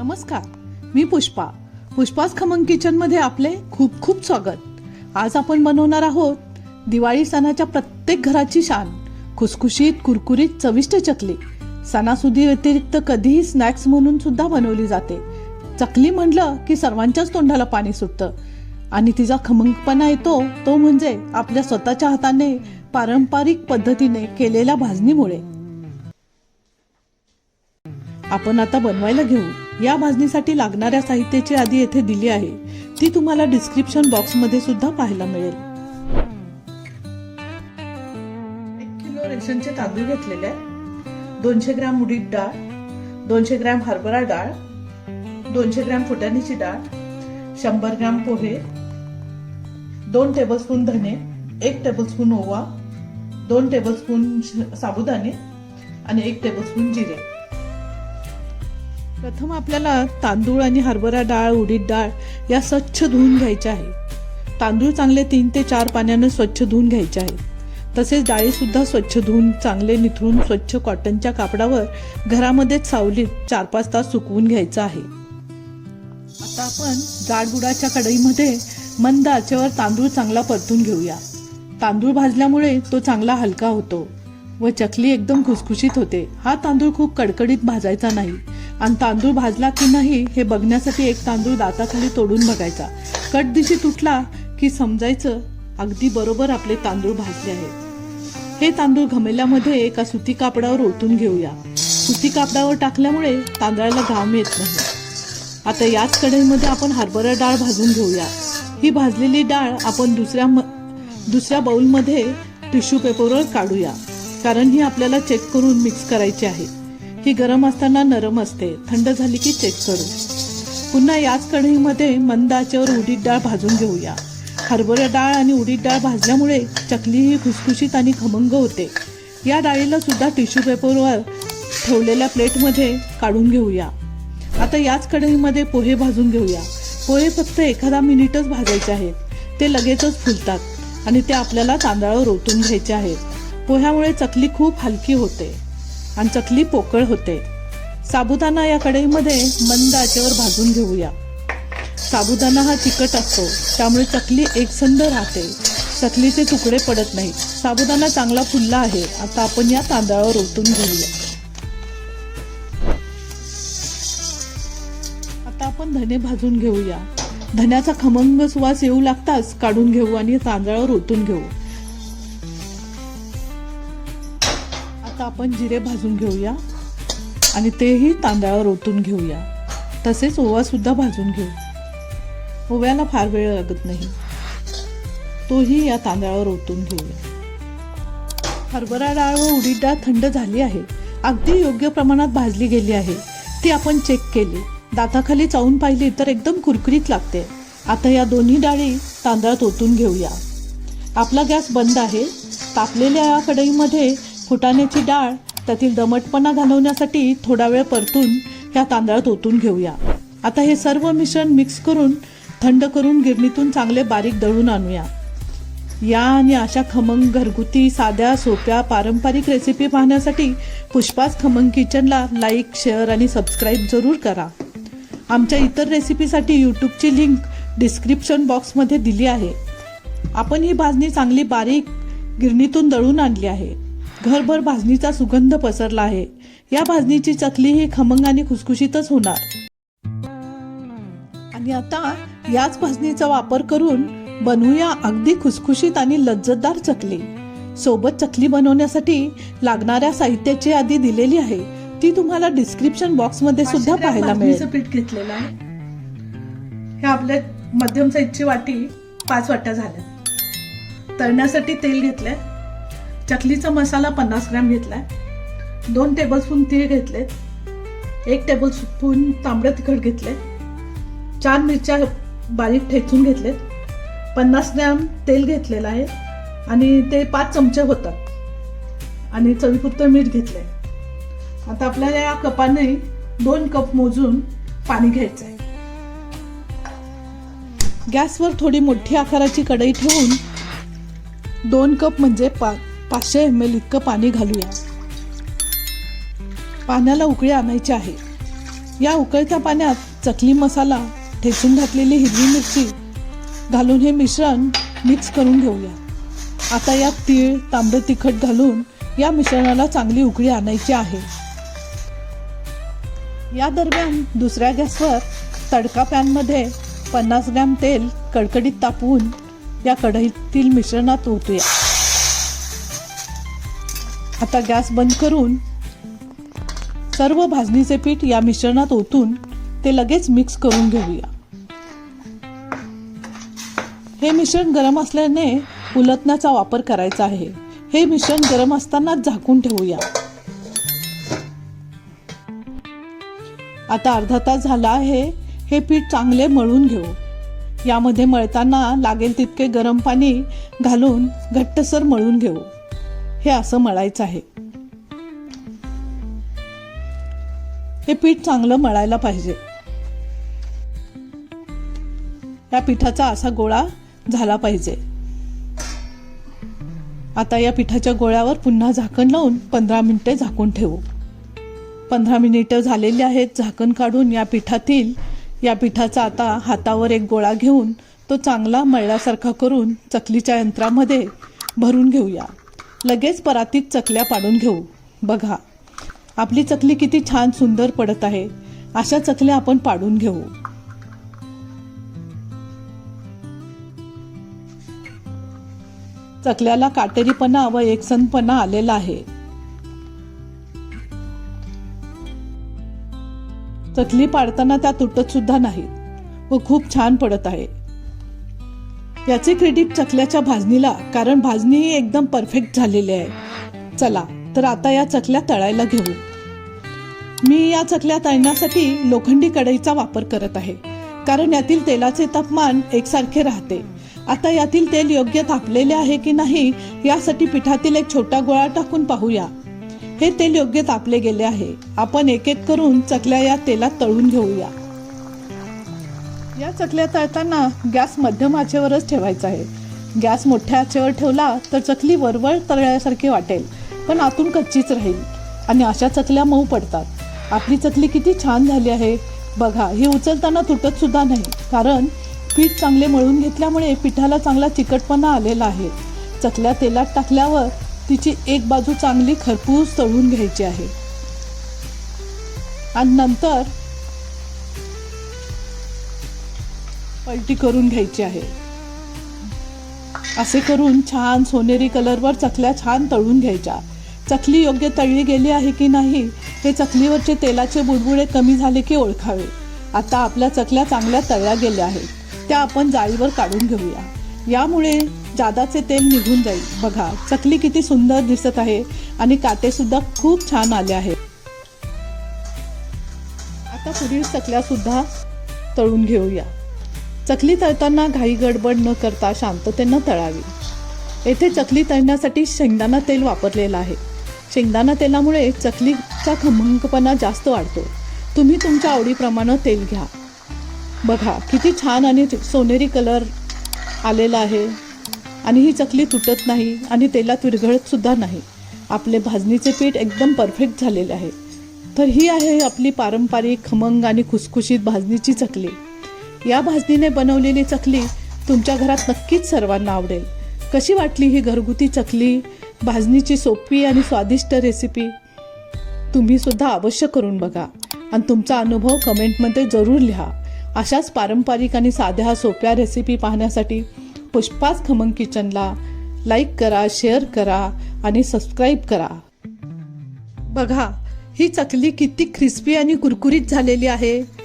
नमस्कार मी पुष्पा. पुष्पास खमंग किचनमध्ये आपले खूप खूप स्वागत. आज आपण बनवणार आहोत दिवाळी सणाच्या प्रत्येक घराची शान. खुसखुशीत कुरकुरीत चविष्ट चकली. सणासुदी व्यतिरिक्त कधीही स्नॅक्स म्हणून सुद्धा बनवली जाते. चकली म्हटलं की सर्वांच्याच तोंडाला पाणी सुटतं. आणि तिचा खमंगपणा येतो तो म्हणजे आपल्या स्वतःच्या हाताने पारंपरिक पद्धतीने केलेल्या भाजणीमुळे. आपण आता बनवायला घेऊ. या भाजणीसाठी लागणाऱ्या साहित्याची यादी येथे दिली आहे. ती तुम्हाला डिस्क्रिप्शन बॉक्समध्ये सुद्धा पाहायला मिळेल. एक किलो रेशनचे तांदूळ घेतलेले आहे दोनशे ग्रॅम उडीद डाळ दोनशे ग्रॅम हरभरा डाळ दोनशे ग्रॅम फुटाण्याची डाळ शंभर ग्रॅम पोहे दोन टेबलस्पून धने एक टेबलस्पून ओवा दोन टेबलस्पून साबुदाणे आणि एक टेबलस्पून जिरे. प्रथम आपल्याला तांदूळ आणि हरभरा डाळ उडीद डाळ या स्वच्छ धुवून घ्यायच्या आहे. तांदूळ चांगले तीन ते चार पाण्यानं स्वच्छ धुवून घ्यायचे आहेत तसेच डाळीसुद्धा स्वच्छ धुवून चांगले निथळून स्वच्छ कॉटनच्या कापडावर घरामध्येच सावलीत चार पाच तास सुकवून घ्यायचं आहे. आता आपण जाड बुडाच्या कढईमध्ये मंद आचेवर तांदूळ चांगला परतून घेऊया. तांदूळ भाजल्यामुळे तो चांगला हलका होतो व चकली एकदम खुसखुशीत होते. हा तांदूळ खूप कडकडीत भाजायचा नाही. आणि तांदूळ भाजला की नाही हे बघण्यासाठी एक तांदूळ दाताखाली तोडून बघायचा. कट दिशी तुटला की समजायचं अगदी बरोबर आपले तांदूळ भाजले आहेत. हे तांदूळ घमेल्यामध्ये एका सुती कापडावर ओतून घेऊया. सुती कापडावर टाकल्यामुळे तांदळाला घाम येत नाही. आता याच कढईमध्ये आपण हरभरा डाळ भाजून घेऊया. ही भाजलेली डाळ आपण दुसऱ्या म- दुसऱ्या बाउलमध्ये टिश्यू पेपरवर काढूया. कारण ही आपल्याला चेक करून मिक्स करायची आहे. ही गरम असताना नरम असते. थंड झाली की चेक करू. पुन्हा याच कढईमध्ये मंद आचेवर उडीद डाळ भाजून घेऊया. हरभरा डाळ आणि उडीद डाळ भाजल्यामुळे चकली ही खुसखुशीत आणि खमंग होते. या डाळीला सुद्धा टिश्यू पेपरवर ठेवलेल्या प्लेटमध्ये काढून घेऊया. आता याच कढईमध्ये पोहे भाजून घेऊया. पोहे फक्त एखादा मिनिटच भाजायचे आहेत. ते लगेचच फुलतात आणि ते आपल्याला तांदळावर ओतून घ्यायचे आहेत. पोह्यामुळे चकली खूप हलकी होते. आणि चकली पोकळ होते. साबुदाणा या कढईमध्ये मंद आचेवर भाजून घेऊया. साबुदाणा हा तिखट असतो त्यामुळे चकली एकसंध राहते. चकलीचे तुकडे पडत नाहीत. साबुदाणा चांगला फुलला आहे. आता आपण या तांदळावर ओतून घेऊया. आता आपण धने भाजून घेऊया. धन्याचा खमंग सुवास येऊ लागताच काढून घेऊ आणि तांदळावर ओतून घेऊ. आता आपण जिरे भाजून घेऊया आणि तेही तांदळावर ओतून घेऊया. तसेच ओवासुद्धा भाजून घेऊ. ओव्याला फार वेळ लागत नाही. तोही या तांदळावर ओतून घेऊया. हरभरा डाळ व उडीद डाळ थंड झाली आहे. अगदी योग्य प्रमाणात भाजली गेली आहे. ती आपण चेक केली. दाताखाली चावून पाहिली तर एकदम कुरकुरीत लागते. आता या दोन्ही डाळी तांदळात ओतून घेऊया. आपला गॅस बंद आहे. तापलेल्या या कढईमध्ये फुटाण्याची डाळ त्यातील दमटपणा घालवण्यासाठी थोडा वेळ परतून ह्या तांदळात ओतून घेऊया. आता हे सर्व मिश्रण मिक्स करून थंड करून गिरणीतून चांगले बारीक दळून आणूया. या आणि अशा खमंग घरगुती साध्या सोप्या पारंपरिक रेसिपी पाहण्यासाठी पुष्पास खमंग किचनला लाईक शेअर आणि सबस्क्राईब जरूर करा. आमच्या इतर रेसिपीसाठी यूट्यूबची लिंक डिस्क्रिप्शन बॉक्समध्ये दिली आहे. आपण ही भाजणी चांगली बारीक गिरणीतून दळून आणली आहे. घरभर भाजणीचा सुगंध पसरला आहे. या भाजणीची चकली ही खमंग आणि खुसखुशीतच होणार. आणि आता याच भाजणीचा वापर करून बनवूया अगदी खुसखुशीत आणि लज्जतदार चकली. सोबत चकली बनवण्यासाठी लागणाऱ्या साहित्याची यादी दिलेली आहे. ती तुम्हाला डिस्क्रिप्शन बॉक्समध्ये सुद्धा पाहायला मिळेल. पीठ घेतलेलं आहे. हे आपल्या मध्यम साईजची वाटी पाच वाट्या झाल्या तळण्यासाठी तेल घेतलंय. चकलीचा मसाला पन्नास ग्रॅम घेतलाय. दोन टेबलस्पून तीळ घेतले एक टेबलस्पून तांबडं तिखट घेतले चार मिरच्या बारीक ठेचून घेतलेत. पन्नास ग्रॅम तेल घेतलेलं आहे आणि ते पाच चमचे होतात. आणि चवीपुरतं मीठ घेतलंय. आता आपल्याला या कपाने दोन कप मोजून पाणी घ्यायचं आहे गॅसवर थोडी मोठी आकाराची कढई ठेवून दोन कप म्हणजे पाच पाचशे एम एल इतकं पाणी घालूया. पाण्याला उकळी आणायची आहे. या उकळत्या पाण्यात चकली मसाला ठेचून घातलेली हिरवी मिरची घालून हे मिश्रण मिक्स करून घेऊया. आता यात तीळ तांबडं तिखट घालून या मिश्रणाला चांगली उकळी आणायची आहे. या दरम्यान दुसऱ्या गॅसवर तडका पॅनमध्ये पन्नास ग्रॅम तेल कडकडीत तापवून या कढईतील मिश्रणात ओतूया. आता गॅस बंद करून सर्व भाजणीचे पीठ या मिश्रणात ओतून ते लगेच मिक्स करून घेऊया. हे मिश्रण गरम असल्याने उलटण्याचा वापर करायचा आहे. हे मिश्रण गरम असतानाच झाकून ठेवूया. आता अर्धा तास झाला आहे. हे पीठ चांगले मळून घेऊ. यामध्ये मळताना लागेल तितके गरम पाणी घालून घट्टसर मळून घेऊ. हे असं मळायचं आहे. हे पीठ चांगलं मळायला पाहिजे. या पिठाचा असा गोळा झाला पाहिजे. आता या पिठाच्या गोळ्यावर पुन्हा झाकण लावून पंधरा मिनिटे झाकून ठेवू. पंधरा मिनिटं झालेली आहेत झाकण काढून या पिठातील या पिठाचा आता हातावर एक गोळा घेऊन तो चांगला मळल्यासारखा करून चकलीच्या यंत्रामध्ये भरून घेऊया. लगेच परातीत चकल्या पाडून घेऊ. बघा आपली चकली किती छान सुंदर पडत आहे. अशा चकल्या आपण पाडून घेऊ. चकल्याला काटेरीपणा व एकसनपणा आलेला आहे. चकली पाडताना त्या तुटत सुद्धा नाहीत व खूप छान पडत आहे. याचे क्रेडिट चकल्याच्या भाजणीला कारण भाजणी ही एकदम परफेक्ट झालेली आहे. चला तर आता या चकल्या तळायला घेऊ. मी या चकल्या तळण्यासाठी लोखंडी कढईचा वापर करत आहे कारण यातील तेलाचे तापमान एकसारखे राहते. आता यातील तेल योग्य तापलेले आहे की नाही यासाठी पिठातील एक छोटा गोळा टाकून पाहूया. हे तेल योग्य तापले गेले आहे. आपण एक एक करून चकल्या या तेलात तळून घेऊया. या चकल्या तळताना गॅस मध्यम आचेवरच ठेवायचा आहे. गॅस मोठ्या आचेवर ठेवला तर चकली वरवळ तळल्यासारखी वाटेल पण आतून कच्चीच राहील आणि अशा चकल्या मऊ पडतात. आपली चकली किती छान झाली आहे. बघा ही उचलताना तुटत सुद्धा नाही कारण पीठ चांगले मळून घेतल्यामुळे पिठाला चांगला चिकटपणा आलेला आहे. चकल्या तेलात टाकल्यावर तिची एक बाजू चांगली खरपूस तळून घ्यायची आहे. आणि नंतर पलटी करून घ्यायची आहे. असे करून छान सोनेरी कलरवर चकल्या छान तळून घ्यायच्या. चकली योग्य तळली गेली आहे की नाही हे चकलीवरचे तेलाचे बुडबुडे कमी झाले की ओळखावे. आता आपल्या चकल्या चांगल्या तळल्या गेल्या आहेत. त्या आपण जाळीवर काढून घेऊया. यामुळे जादाचे तेल निघून जाईल. बघा चकली किती सुंदर दिसत आहे आणि काटेसुद्धा खूप छान आले आहेत. आता पुढील चकल्या सुद्धा तळून घेऊया. चकली तळताना घाई गडबड न करता शांततेनं तळावी. येथे चकली तळण्यासाठी शेंगदाणा तेल वापरलेलं आहे. शेंगदाणा तेलामुळे चकलीचा खमंगपणा जास्त वाढतो. तुम्ही तुमच्या आवडीप्रमाणे तेल घ्या. बघा किती छान आणि सोनेरी कलर आलेला आहे. आणि ही चकली तुटत नाही आणि तेलात विरघळतसुद्धा नाही. आपले भाजणीचे पीठ एकदम परफेक्ट झालेले आहे. तर ही आहे आपली पारंपरिक खमंग आणि खुसखुशीत भाजणीची चकली. या भाजणीने बनवलेली चकली तुमच्या घरात नक्कीच सर्वांना आवडेल. कशी वाटली ही घरगुती चकली? भाजणीची सोपी आणि स्वादिष्ट रेसिपी तुम्ही सुद्धा अवश्य करून बघा. आणि तुमचा अनुभव कमेंटमध्ये जरूर लिहा. अशाच पारंपरिक आणि साध्या सोप्या रेसिपी पाहण्यासाठी पुष्पाच खमंग किचनला लाईक करा शेअर करा आणि सबस्क्राईब करा. बघा ही चकली किती क्रिस्पी आणि कुरकुरीत झालेली आहे.